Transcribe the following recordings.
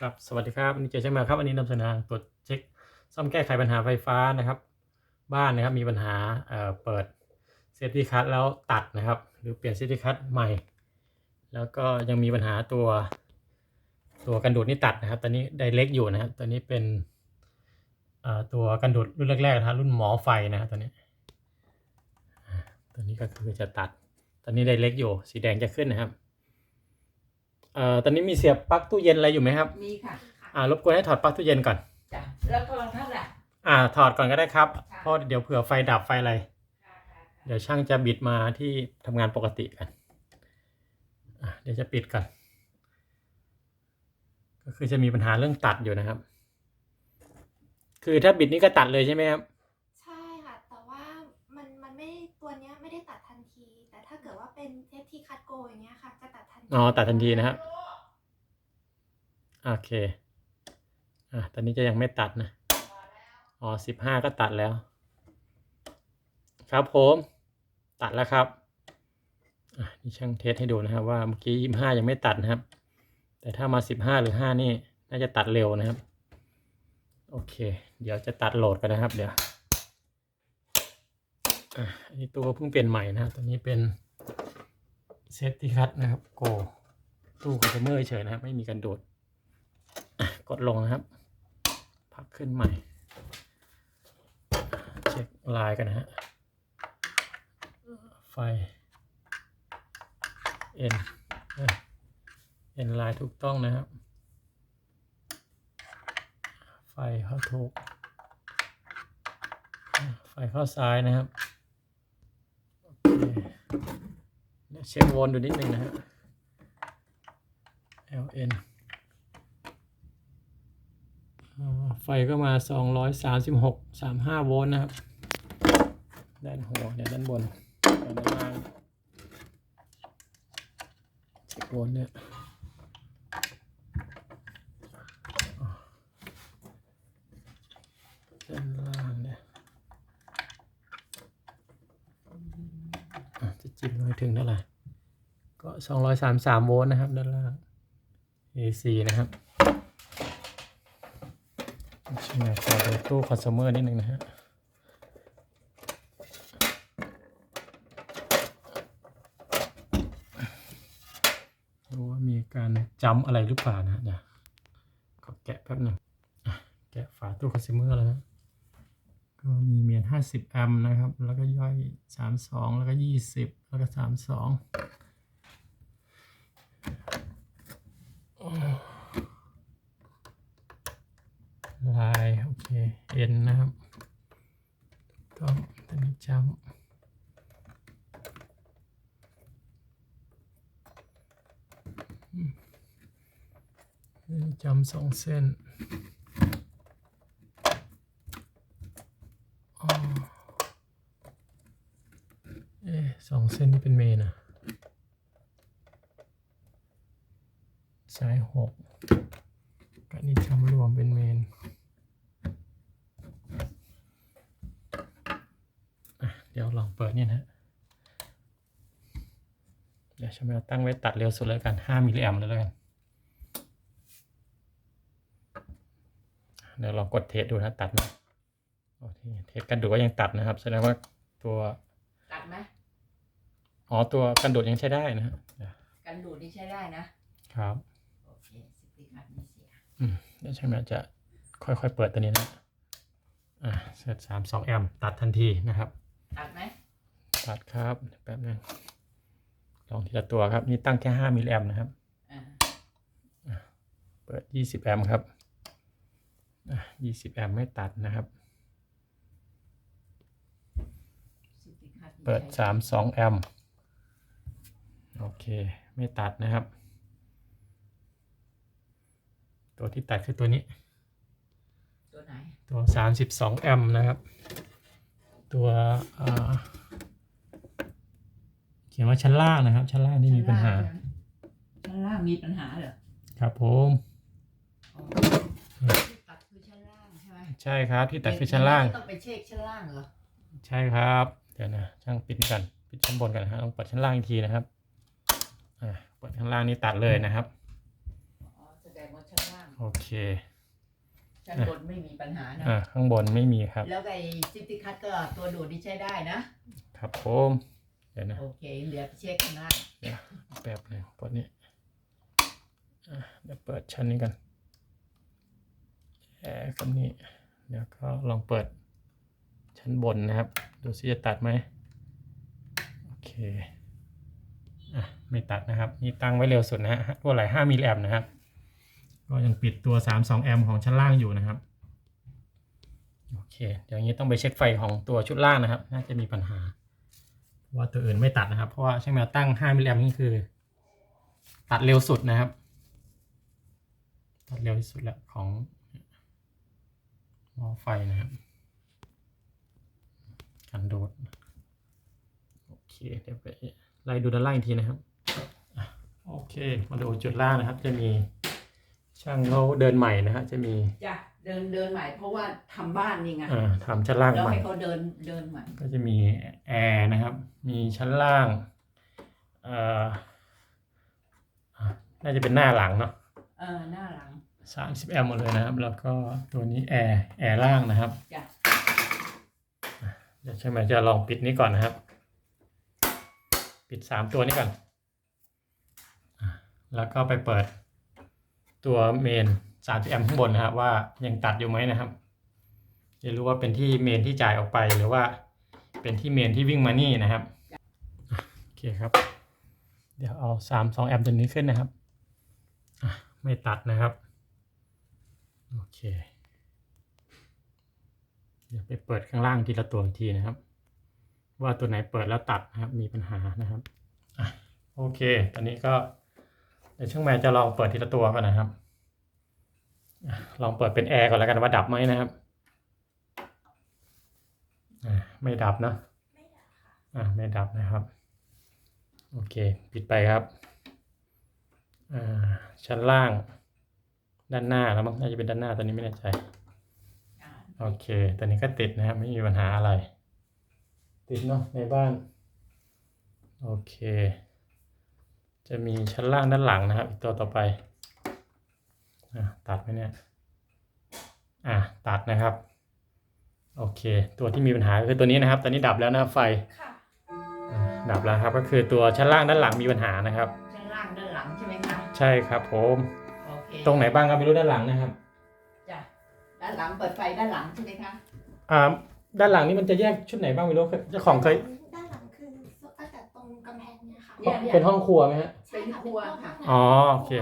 ครับ สวัสดีครับนนี้เจอช่างแมวครับ วันนี้นำเสนอตรวจเช็ค ซ่อมแก้ไขปัญหาไฟฟ้านะครับ บ้านนะครับมีปัญหาเอ่อเปิดเซฟตี้คัทแล้วตัดนะครับ หรือเปลี่ยนเซฟตี้คัทใหม่ แล้วก็ยังมีปัญหาตัว ตัวกันดูดนี่ตัดนะครับ ตอนนี้ไดเล็กอยู่นะครับ ตอนนี้เป็นเอ่อตัวกันดูดรุ่นแรกๆนะรุ่นหมอไฟนะครับตอนนี้ตัวนี้ก็คือจะตัด ตอนนี้ไดเล็กอยู่ สีแดงจะขึ้นนะครับ เอ่อตอนนี้มีเสียบปลั๊กตู้เย็นอะไรอยู่ไหมครับ มีค่ะอ่ารบกวนให้ถอดปลั๊กตู้เย็นก่อน จ้ะแล้วโทรทัศน์ล่ะ อ่า ถอดก่อนก็ได้ครับค่ะ เพราะเดี๋ยวเผื่อไฟดับไฟอะไร เดี๋ยวช่างจะบิดมาที่ทำงานปกติกันอะเดี๋ยวจะปิดก่อน ก็คือจะมีปัญหาเรื่องตัดอยู่นะครับ คือถ้าบิดนี้ก็ตัดเลยใช่ไหมครับ ใช่ค่ะ แต่ว่ามันมันไม่ได้ตัวเนี้ยไม่ได้ตัดทันที แต่ถ้า เกิดว่าเป็นเทปที่คัดโกอย่างเงี้ยค่ะ จะตัดทันทีอ๋อตัดทันทีนะครับโอเคอะตอนนี้จะยังไม่ตัดนะอ๋อสิบห้าก็ตัดแล้ว ครับผมตัดแล้วครับอะนี่ช่างเทสให้ดูนะครับว่าเมื่อกี้ยี่ห้ายังไม่ตัดนะครับ แต่ถ้ามาสิบห้าหรือห้านี่น่าจะตัดเร็วนะครับ โอเค เดี๋ยวจะตัดโหลดกันนะครับ เดี๋ยวอะอันนี้ตัวเพิ่งเปลี่ยนใหม่นะครับตัวนี้เป็น เซฟตี้คัทนะครับโกตู้คอนเทนเนอร์เฉยนะครับ ไม่มีการโดดกดลงนะครับ พักขึ้นใหม่ เช็คลายกันนะฮะไฟเอ็นเอ็นลายถูกต้องนะครับ ไฟเข้าถูก ไฟเข้าซ้ายนะครับ โอเค เช็ควนดูนิดนึงนะฮะ LN ไฟก็มา 236 35 โวลต์นะครับ ด้านหัวเดี๋ยวด้านบนด้านล่างเช็คโวลต์เนี่ยอ่าด้านล่างเนี่ยอะจะจิ้มลงไปถึงเท่าไหร่ ก็233โวลต์นะครับ ด้านล่าง AC นะครับช่ไหมขอดูตู้คอน sumer นิดนึงนะฮะดูว่ามีการจำอะไรหรือเปล่านะเดี๋ยวขอแกะแป๊บหนึ่งแกะฝาตู้คอน sumer แล้วนะก็มีเมียน 50 แอมป์นะครับ แล้วก็ย่อย 32 แล้วก็ 20 แล้วก็ 32 ลายโอ เอ็นนะครับต้องตอนนี้จำนี่จำสองเส้นเอ๊สองเส้นนี่เป็นเมนอะซ้ายหกก็นี่จำรวมเป็นเมนอะ เดี๋ยวลองเปิดเนี่ยนะ เดี๋ยวฉันจะตั้งไว้ตัดเร็วสุดแล้วกัน 5มิลลิแอมป์เลยแล้วกัน เดี๋ยวลองกดเทสดูนะตัดไหมโอเคเทสกันดูว่ายังตัดนะครับ แสดงว่าตัวตัดไหมอ๋อตัวกันดูดยังใช้ได้นะฮะเดี๋ยวกันดูดนี่ใช้ได้นะ ครับโอเคสติคัดไม่เสียอืมเดี๋ยวช่างแมวจะค่อยๆเปิดตัวนี้นะอ่าเสร็จสามสองแอมป์ตัดทันทีนะครับ ตัดไหม ตัดครับแป๊บนึงลองทีละตัวครับ นี่ตั้งแค่ห้ามิลลิแอมป์นะครับอ่าเปิดยี่สิบแอมป์ครับยี่สิบแอมป์ไม่ตัดนะครับสติคัดนี่เปิดใช้สามสองแอมป์โอเค ไม่ตัดนะครับ ตัวที่ตัดคือตัวนี้ ตัวไหน ตัว32แอมป์นะครับ ตัวเอ่อ เขียนว่าชั้นล่างนะครับ ชั้นล่างที่มีปัญหา ชั้นล่างมีปัญหาเหรอครับผมอ๋อที่ตัดคือชั้นล่างใช่ไหมใช่ครับ ที่ตัดคือชั้นล่างต้องไปเช็คชั้นล่างเหรอใช่ครับ เดี๋ยวนะช่างปิดกันปิดชั้นบนกันนะฮะต้องเปิดชั้นล่างอีกทีนะครับอ่าเปิดข้างล่างนี่ตัดเลยนะครับอ๋อแสดงว่าชั้นล่างโอเคชั้นบนไม่มีปัญหานะอ่าข้างบนไม่มีครับ แล้วไอ้ซิตี้คัทก็ตัวดูดที่ใช้ได้นะครับผม เดี๋ยวนะ โอเคเหลือไปเช็คข้างล่างแป๊บหนึงกดนี้อะเดี๋ยวเปิดชั้นนี้กันแอร์กับนี้ เดี๋ยวก็ลองเปิดชั้นบนนะครับ ดูซิจะตัดไหมโอเคอะไม่ตัดนะครับ นี่ตั้งไว้เร็วสุดนะฮะตัวไหล5มิลลิแอมป์นะครับ ก็ยังปิดตัว 32 แอมป์ของชั้นล่างอยู่นะครับ โอเค เดี๋ยวอย่างนี้ต้องไปเช็คไฟของตัวชุดล่างนะครับ น่าจะมีปัญหาเพราะ ว่าตัวอื่นไม่ตัดนะครับ เพราะว่าช่างแมวตั้ง 5 มิลลิแอมนี่คือ ตัดเร็วสุดนะครับ ตัดเร็วที่สุดแล้วของหม้อไฟนะครับกันโดดโอเคเดี๋ยวไปไล่ดูด้านล่างอีกทีนะครับโอเค มาดูจุดล่างนะครับ จะมีช่างเขาเดินใหม่นะฮะจะมี เดินเดินใหม่เพราะว่าทำบ้านนี่ไงอ่าทำชั้นล่างแล้วใหม่ ให้เขาเดินเดินใหม่ก็จะมีแอร์นะครับ มีชั้นล่างเอ่ออะน่าจะเป็นหน้าหลังเนาะเออหน้าหลังสามสิบแอมป์หมดเลยนะครับ แล้วก็ตัวนี้แอร์แอร์ล่างนะครับ จ้ะเดี๋ยวใช่ไหมจะลองปิดนี้ก่อนนะครับ ปิดสามตัวนี้ก่อนอะแล้วก็ไปเปิดตัวเมน สามสิบแอมป์ข้างบนนะครับว่ายังตัดอยู่ไหมนะครับจะรู้ว่าเป็นที่เมนที่จ่ายออกไปหรือว่า เป็นที่เมนที่วิ่งมานี่นะครับโอเคครับ เดี๋ยวเอาสามสองแอมป์ตัวนี้ขึ้นนะครับไม่ตัดนะครับโอเค เดี๋ยวไปเปิดข้างล่างทีละตัวอีกทีนะครับ ว่าตัวไหนเปิดแล้วตัดนะครับมีปัญหานะครับอโอเค ตอนนี้ก็เดี๋ยวช่างแมจะลองเปิดทีละตัวก่อนนะครับ ลองเปิดเป็นแอร์ก่อนแล้วกันว่าดับไหมนะครับไม่ดับเนะไม่ด้ค่ะอะไม่ดับนะครับ โอเค ปิดไปครับอ่าชั้นล่าง ด้านหน้าแล้วมั้งน่าจะเป็นด้านหน้าตอนนี้ไม่แน่ใจโอเคตอนนี้ก็ติดนะครับ ไม่มีปัญหาอะไร ติดเนาะในบ้าน โอเค จะมีชั้นล่างด้านหลังนะครับ อีกตัวต่อไป ตัดไหมเนี่ย อะตัดนะครับ โอเค ตัวที่มีปัญหาก็คือตัวนี้นะครับ ตอนนี้ดับแล้วนะครับไฟค่ะอะดับแล้วครับ ก็คือตัวชั้นล่างด้านหลังมีปัญหานะครับ ชั้นล่างด้านหลังใช่ไหมคะ ใช่ครับผมโอเคตรงไหนบ้างก็ไม่รู้ด้านหลังนะครับจ้ะด้านหลังเปิดไฟด้านหลังใช่ไหมคะ อ่า ด้านหลังนี่มันจะแยกชุดไหนบ้างไม่รู้เจ้าของเคยด้านหลังคือตั้งแต่ตรงกำแพงเนี่ยค่ะเนี่ยเป็นห้องครัวไหมฮะใช่ค่ะเป็นครัวค่ะเป็นห้งอ๋อโอเค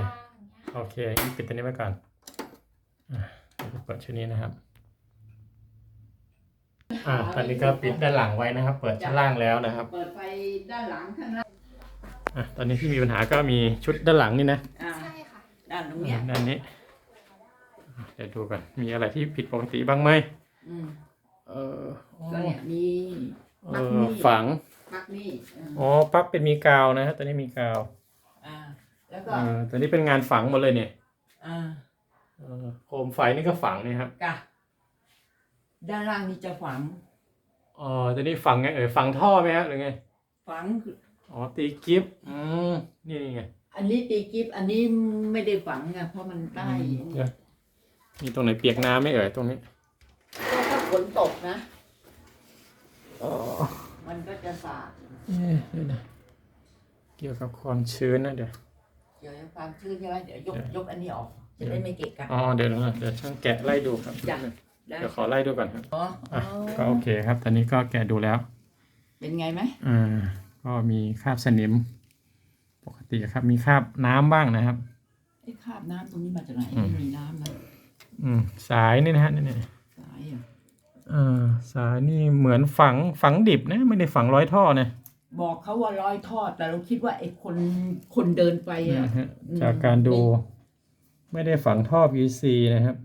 โอเคงั้นปิดตัวนี้ไว้ก่อนอะเดี๋ยวจะเปิดชุดนี้นะครับอ่าตอนนี้ก็ปิดด้านหลังไว้นะครับ เปิดชั้นล่างแล้วนะครับ เปิดไฟด้านหลังข้างล่างอะตอนนี้ที่มีปัญหาก็มีชุดด้านหลังนี่นะอ่าใช่ค่ะด้านตรงเนี้ยด้านนี้เดี๋ยวดูก่อนมีอะไรที่ผิดปกติบ้างไหมอืมเอออ๋อก็เนี่ยมีเออฝังปลั๊กนี่อ่าอ๋อปลั๊กเป็นมีกาวนะฮะตัวนี้มีกาวอ่า แล้วก็เออตัวนี้เป็นงานฝังหมดเลยเนี่ยอ่าเออโคมไฟนี่ก็ฝังเนี่ยครับกะด้านล่างนี่จะฝัง อ๋อตัวนี้ฝังไงเอ่ยฝังท่อไหมฮะหรือไงฝังคืออ๋อตีกิฟต์อืมนี่ไงอันนี้ตีกิฟต์อันนี้ไม่ได้ฝังไงเพราะมันใต้เดี๋ยวมีตรงไหนเปียกน้ำไหมเอ่ยตรงนี้ก็ถ้าฝนตกนะ อ๋อมันก็จะสาด เอ๊ะเดี๋ยวนะเกี่ยวกับความชื้นนะเดี๋ยว เดี๋ยวความชื้นใช่ไหมเดี๋ยวยกเดี๋ยวยกอันนี้ออกจะได้ไม่เกะกะอ๋อเดี๋ยวนะเดี๋ยวช่างแกะไล่ดูครับจ้ะได้เดี๋ยวขอไล่ดูก่อนครับอ๋ออ๋อะอก็โอเคครับ ตอนนี้ก็แกะดูแล้ว เป็นไงไหมอ่าก็มีคราบสนิม ปกติครับ มีคราบน้ำบ้างนะครับ ไอ้คราบน้ำตรงนี้มาจากไหนอืมไม่มีน้ำนะอืมสายนี่นะฮะนี่นี่สายอะเออสายนี่เหมือนฝังฝังดิบนะ ไม่ได้ฝังร้อยท่อนะ บอกเขาว่าร้อยทอด แต่เราคิดว่าไอ้คนคนเดินไปอะนะฮะอืมจากการดูไม่ได้ฝังท่อ PVC นะครับ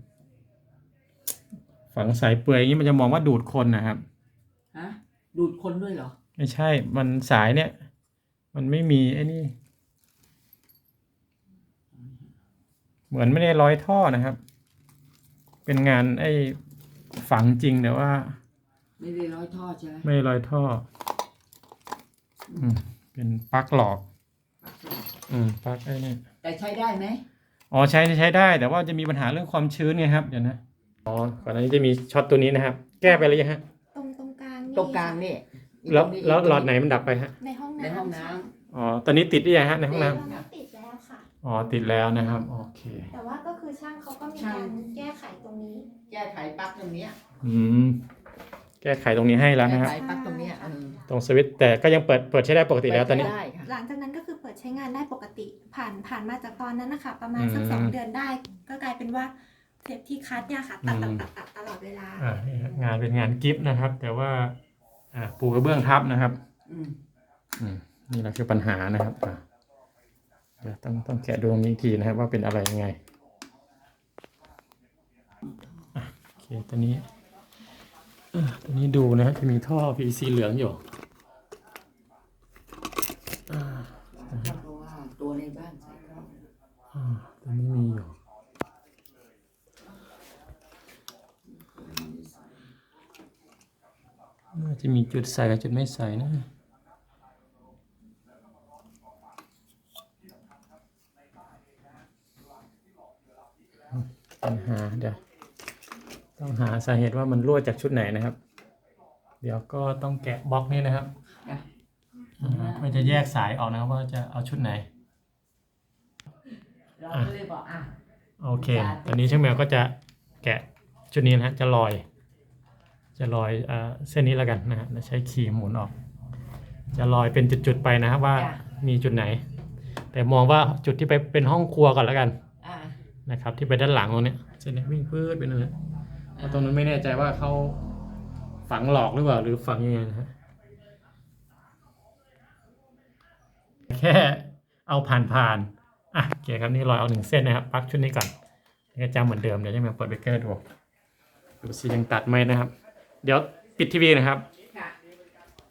ฝังสายเปลือยอย่างนี้มันจะมองว่าดูดคนนะครับ ฮะดูดคนด้วยเหรอ ไม่ใช่ มันสายเนี่ย มันไม่มีไอ้นี่ เหมือนไม่ได้ร้อยท่อนะครับ เป็นงานไอ้ฝังจริงแต่ว่า ไม่ได้ร้อยทอดใช่ไหมไม่ร้อยท่อ อืมเป็นปลั๊กหลอก อืมปลั๊กไอ้นี่แต่ใช้ได้ไหมอ๋อใช้ใช้ได้ แต่ว่าจะมีปัญหาเรื่องความชื้นไงครับเดี๋ยวนะอ๋อก่อนหน้านี้จะมีช็อตตัวนี้นะครับ แก้ไปแล้วยังฮะตรงตรงกลางนี่ตรงกลางนี่แล้วตรงนี้แล้วตรงหลอดไหนมันดับไปฮะในห้องน้ำในห้องน้ค่ะอ๋อตอนนี้ติดหรือยังฮะในห้องน้ตอนนี้ติดแล้วค่ะำอ๋อติดแล้วนะครับโอเค แต่ว่าก็คือช่างเขาก็มีการแก้ไขตรงนี้ำแก้ไขปลั๊กตรงเนี้ยอืม แก้ไขตรงนี้ให้แล้วนะครับแก้ไขปลั๊กตรงเนี้ยเออตรงสวิตช์แต่ก็ยังเปิดเปิดใช้ได้ปกติแล้วตอนนี้ ได้ค่ะ หลังจากนั้นก็คือเปิดใช้งานได้ปกติ ผ่านผ่านมาจากตอนนั้นนะคะประมาณสักอืม สองเดือนได้ ก็กลายเป็นว่าเทปที่คัดเนี่ยค่ะตัดอืตัดมตัดตัดตลอดเวลา อ่านี่ครับงานเป็นงานกิฟต์นะครับ แต่ว่าอ่าปูกระเบื้องทับนะครับ อืมอืมนี่แหละคือปัญหานะครับอะเดี๋ยวต้องต้องแกะดูตรงนี้อีกทีนะครับว่าเป็นอะไรยังไงอะโอเคตัวนี้อะ ตัวนี้ดูนะฮะจะมีท่อ PVC เหลืองอยู่อ่าเพราะว่าตัวในบ้านใส่เข้าอ่าตัวนี้มีอยู่ น่าจะมีจุดใส่กับจุดไม่ใส่นะ ปัญหาเดี๋ยว ต้องหาสาเหตุว่ามันรั่วจากชุดไหนนะครับ เดี๋ยวก็ต้องแกะบล็อกนี้นะครับอะอ่ามันจะแยกสายออกนะครับว่าจะเอาชุดไหน เราก็เลยบอกอะโอเค ตอนนี้ช่างแมวก็จะแกะชุดนี้นะฮะ จะลอย จะลอยเอ่อเส้นนี้แล้วกันนะฮะแล้วใช้ครีมหมุนออก จะลอยเป็นจุดๆไปนะครับว่ามีจุดไหน แต่มองว่าจุดที่ไปเป็นห้องครัวก่อนแล้วกัน อะนะครับ ที่ไปด้านหลังตรงเนี้ยเส้นเนี้ยวิ่งปื้ดไปนั่นแหละเพราะ ตรงนั้นไม่แน่ใจว่าเขาฝังหลอกหรือเปล่าหรือฝังยังไงนะฮะแค่เอาผ่านๆอะโอเคครับนี่ลอยเอาหนึ่งเส้นนะครับปลั๊กชุดนี้ก่อนนี่ก็จำเหมือนเดิมเดี๋ยวจะมาเปิดเบรกเกอร์ดูดูสิยังตัดไหมนะครับ เดี๋ยวปิดทีวีนะครับค่ะ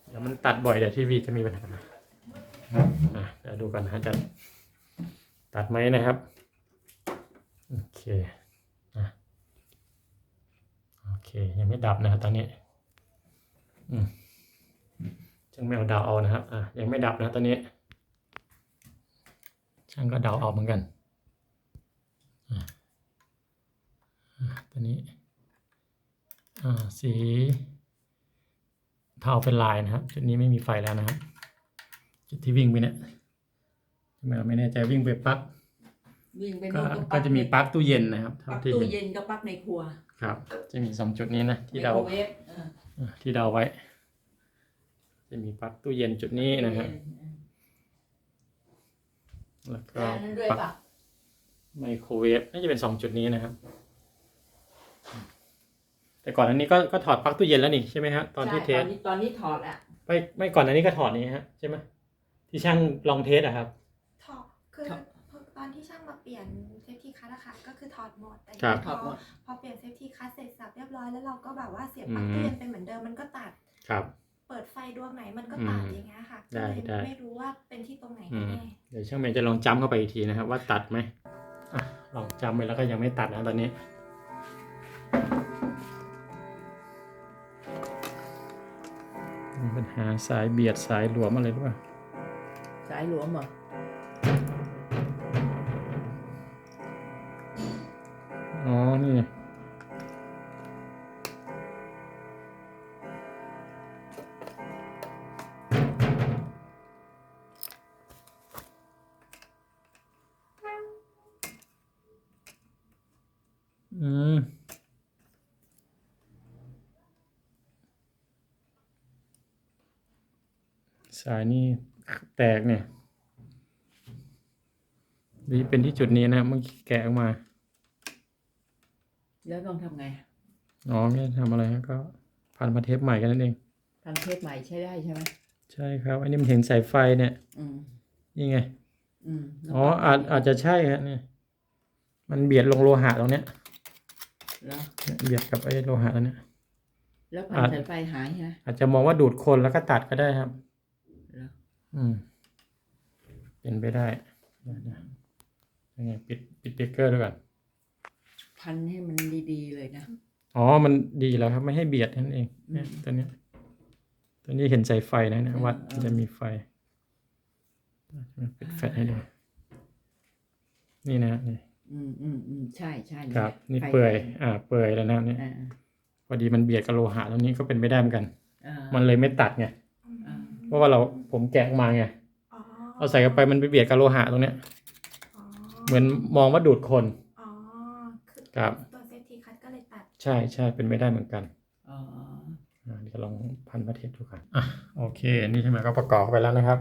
เดี๋ยวมันตัดบ่อยเดี๋ยวทีวีจะมีปัญหาอะเดี๋ยวดูกันนะฮะจะตัดไหมนะครับโอเคอะโอ เค ยังไม่ดับนะครับตอนนี้ช่างไม่เอาดาวเอานะครับอะยังไม่ดับนะตอนนี้ ช่างก็เดาเอาเหมือนกันอะอะตอนนี้อ่าสีเทาเป็นลายนะครับจุดนี้ไม่มีไฟแล้วนะครับจุดที่วิ่งไปเนี่ยไม่ไม่แน่ใจวิ่งไปปลั๊ก วิ่งไปก็โน่นก็ก็จะมีปลั๊กตู้เย็นนะครับปลั๊เท่ากที่ตู้เห็นเย็นกับปลั๊กในครัวครับ จะมีสองจุดนี้นะที่เราไมโครเวฟเอออะที่เราไว้ จะมีปลั๊กตู้เย็นจุดนี้นะครับแล้วก็แต่อันนั้นด้วยปลั๊กป่ะไมโครเวฟน่าจะเป็นสองจุดนี้นะครับ แต่ก่อนอันนี้ก็ก็ถอดปลั๊กตู้เย็นแล้วนี่ใช่ไหมฮะตอนที่เทใช่สตอนนี้ตอนนี้ถอดอะไม่ไม่ก่อนอันนี้ก็ถอดนี้ฮะใช่ไหมที่ช่างลองเทสอะครับ ถอดคือถ อดตอนที่ช่างมาเปลี่ยนเซฟตี้คัทอะค่ะก็คือถอดหมดแต่ครับ พถอดหมอดพอเปลี่ยนเซฟตี้คัทเสร็จสับเรียบร้อยแล้วเราก็แบบว่าเสียบปลั๊กอืมตู้เย็นเป็นเหมือนเดิมมันก็ตัด ครับ เปิดไฟดวงไหนมันก็ตัดอืมอย่างเงี้ยค่ะได้ก็เลยได้ ไม่รู้ว่าเป็นที่ตรงไหนอืกันมแน่เดี๋ยวช่างเมย์จะลองจำเข้าไปอีกทีนะครับ ว่าตัดไหมอะลองจำไปแล้วก็ยังไม่ตัดนะตอนนี้ มีปัญหาสายเบียดสายหลวมอะไรหรือเปล่าสายหลวมเหรอ อ๋อ นี่ อืมสายนี่แตกเนี่ยนี่เป็นที่จุดนี้นะเมื่อกี้แกะออกมา แล้วต้องทำไงอ๋อไม่ได้ทำอะไรฮะก็พันมาเทปใหม่กันนั่นเองทำเทปใหม่ใช้ได้ใช่ไหมใช่ครับ อันนี้มันเห็นสายไฟเนี่ย อืมนี่ไง อืมแล้วอ๋ออาจอาจจะใช่ฮะเนี่ยมันเบียดลงโลหะตรงเนี้ยแล้วเนี่ยเบียดกับไอ้โลหะตรงเนี้ย แล้วพันอะสายไฟหายใช่ไหม อาจจะมองว่าดูดคนแล้วก็ตัดก็ได้ครับแล้วอืม เป็นไปได้เดี๋ยวนะยังไงปิดปิดเบรกเกอร์ด้วยก่อน พันให้มันดีๆเลยนะ อ๋อ มันดีแล้วครับ ไม่ให้เบียดนั่นเองเนี่ยอืมตัวเนี้ยตัวนี้เห็นสายไฟนะเนี่ยอืมวัดอืมจะมีไฟปิดแฟลชให้ดูนี่นะนี่อืมอืมอืมใช่ใช่ครับ นี่ไฟเปื่อยแดงอ่า เปื่อยแล้วนะครับเนี่ยอ่าพอดีมันเบียดกับโลหะตรงนี้ก็เป็นไม่ได้เหมือนกันอ่ามันเลยไม่ตัดไงอืมอ่าเพราะว่าเราผมแกะออกมาไงอ๋อเอาใส่เข้าไปมันไปเบียดกับโลหะตรงเนี้ยอ๋อเหมือนมองว่าดูดคนอ๋อ คือครับ ตัวเซฟตี้คัทก็เลยตัด ใช่ใช่เป็นไม่ได้เหมือนกันอ๋ออ่าเดี๋ยวลองพันประเทศดูกันอะโอเคอันนี้ใช่ไหมก็ประกอบไปแล้วนะครับ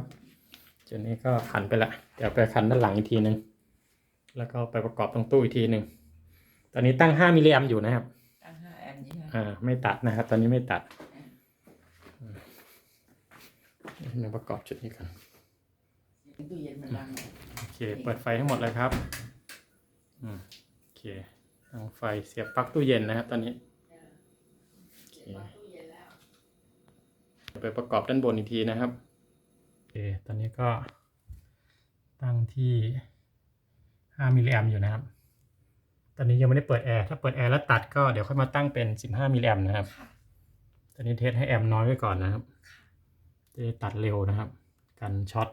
จุดนี้ก็ขันไปละเดี๋ยวไปขันด้านหลังอีกทีหนึ่งแล้วก็ไปประกอบตรงตู้อีกทีหนึ่งตอนนี้ตั้ง5มิลลิแอมป์อยู่นะครับตั้งห้าแอมป์นี่ฮะอ่าไม่ตัดนะครับ ตอนนี้ไม่ตัดอืมเดี๋ยวมาประกอบจุดนี้กันตู้เย็นมันดังอะโอเค เปิดไฟให้หมดเลยครับอืมโอเค ตั้งไฟเสียบปลั๊กตู้เย็นนะครับ ตอนนี้ไปประกอบด้านบนอีกทีนะครับโอเคตอนนี้ก็ตั้งที่ 5 มิลลิแอมป์อยู่นะครับ ตอนนี้ยังไม่ได้เปิดแอร์ ถ้าเปิดแอร์แล้วตัดก็เดี๋ยวค่อยมาตั้งเป็น 15 มิลลิแอมป์นะครับ ตอนนี้เทสให้แอมป์น้อยไว้ก่อนนะครับ จะได้ตัดเร็วนะครับ กันช็อต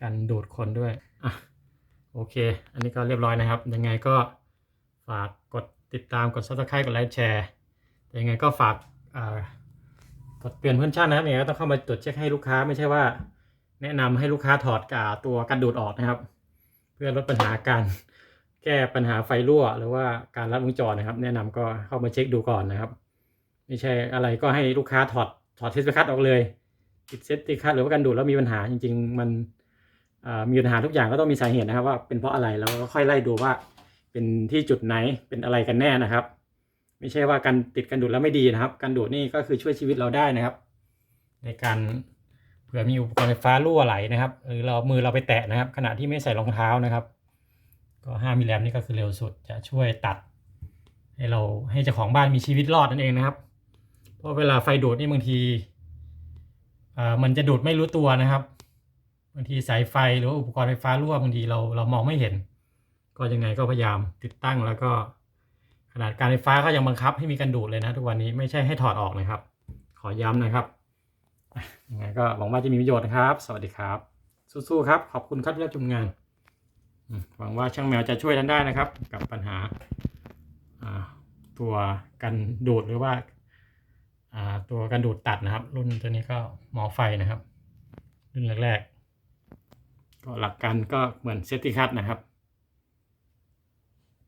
กันดูดคนด้วย อะ โอเค อันนี้ก็เรียบร้อยนะครับ ยังไงก็ากกดติดตามกด subscribe กดไลค์แชร์แต่ยังไงก็ฝากกดเปลี่ยนเพื่อนชั่นนะครับยังไงก็ต้องเข้ามาตรวจเช็คให้ลูกค้าไม่ใช่ว่า แนะนำให้ลูกค้าถอดกาตัวกันดูดออกนะครับ เพื่อลดปัญหาการแก้ปัญหาไฟรั่ว หรือว่าการรัดวงจรนะครับ แนะนำก็เข้ามาเช็คดูก่อนนะครับ ไม่ใช่อะไรก็ให้ลูกค้าถอดถอดเซฟตี้คัตออกเลยติดเซฟตี้คัตหรือว่ากันดูดแล้วมีปัญหาจริง ๆ มันมีปัญหาทุกอย่างก็ต้องมีสาเหตุนะครับว่าเป็นเพราะอะไรแล้วก็ค่อยไล่ดูว่า เป็นที่จุดไหนเป็นอะไรกันแน่นะครับ ไม่ใช่ว่าการติดกันดูดแล้วไม่ดีนะครับการดูดนี่ก็คือช่วยชีวิตเราได้นะครับ ในการเผื่อมีอุปกรณ์ไฟฟ้ารั่วไหลนะครับ หรือเรามือเราไปแตะนะครับ ขณะที่ไม่ใส่รองเท้านะครับ ก็5มิลลิแอมนี่ก็คือเร็วสุดจะช่วยตัด ให้เราให้เจ้าของบ้านมีชีวิตรอดนั่นเองนะครับ เพราะเวลาไฟดูดนี่บางทีมันจะดูดไม่รู้ตัวนะครับบางทีสายไฟหรืออุปกรณ์ไฟฟ้ารั่วบางทีเราเรามองไม่เห็น ก็ยังไงก็พยายามติดตั้งแล้วก็ ขนาดการไฟฟ้าก็ยังบังคับให้มีการดูดเลยนะ ทุกวันนี้ไม่ใช่ให้ถอดออกนะครับ ขอย้ำนะครับยังไงก็หวังว่าจะมีประโยชน์นะครับ สวัสดีครับ สู้ๆครับ ขอบคุณครับที่รับชมงานหวังว่าช่างแมวจะช่วยท่านได้นะครับ กับปัญหาตัวกันดูดหรือว่าตัวกันดูดตัดนะครับ รุ่นตัวนี้ก็หมอไฟนะครับ รุ่นแรกๆก็หลักการก็เหมือนเซตี้คัตนะครับ